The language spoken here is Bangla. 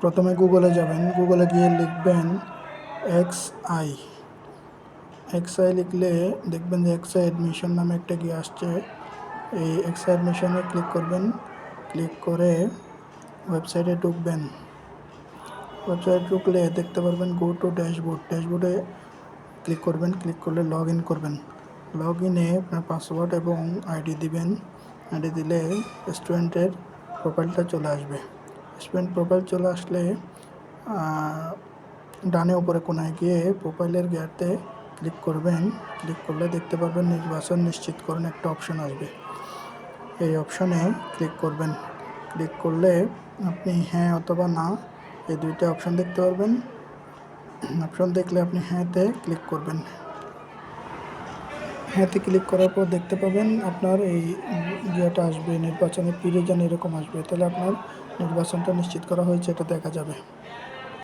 প্রথমে গুগলে যাবেন। গুগলে গিয়ে লিখবেন এক্স আই এক্স আই লিখলে দেখবেন যে এক্স আই অ্যাডমিশন নামে একটা গিয়ে আসছে। এই এক্স আই অ্যাডমিশনে ক্লিক করবেন। ক্লিক করে ওয়েবসাইটে ঢুকবেন। ওয়েবসাইটে ঢুকলে দেখতে পারবেন গো টু ড্যাশবোর্ড ড্যাশবোর্ডে ক্লিক করবেন। ক্লিক করলে লগ ইন করবেন। লগ ইনে আপনার পাসওয়ার্ড এবং আইডি দিবেন। আইডি দিলে স্টুডেন্টের প্রোফাইলটা চলে আসবে। স্টুডেন্ট প্রোফাইল চলে আসলে ডানে উপরে কোনায় গিয়ে প্রোফাইলের গিয়ারতে ক্লিক করবেন। ক্লিক করলে দেখতে পারবেন নির্বাচন নিশ্চিত করুন একটা অপশন আসবে। এই অপশনে ক্লিক করবেন। ক্লিক করলে আপনি হ্যাঁ অথবা না, এই দুইটা অপশন দেখতে পারবেন। অপশন দেখলে আপনি হ্যাঁতে ক্লিক করবেন। হ্যাঁতে ক্লিক করার পর দেখতে পাবেন আপনার এই ইয়েটা আসবে, নির্বাচনের পিরিয়ড যেন এরকম আসবে। তাহলে আপনার নির্বাচনটা নিশ্চিত করা হয়েছে, এটা দেখা যাবে।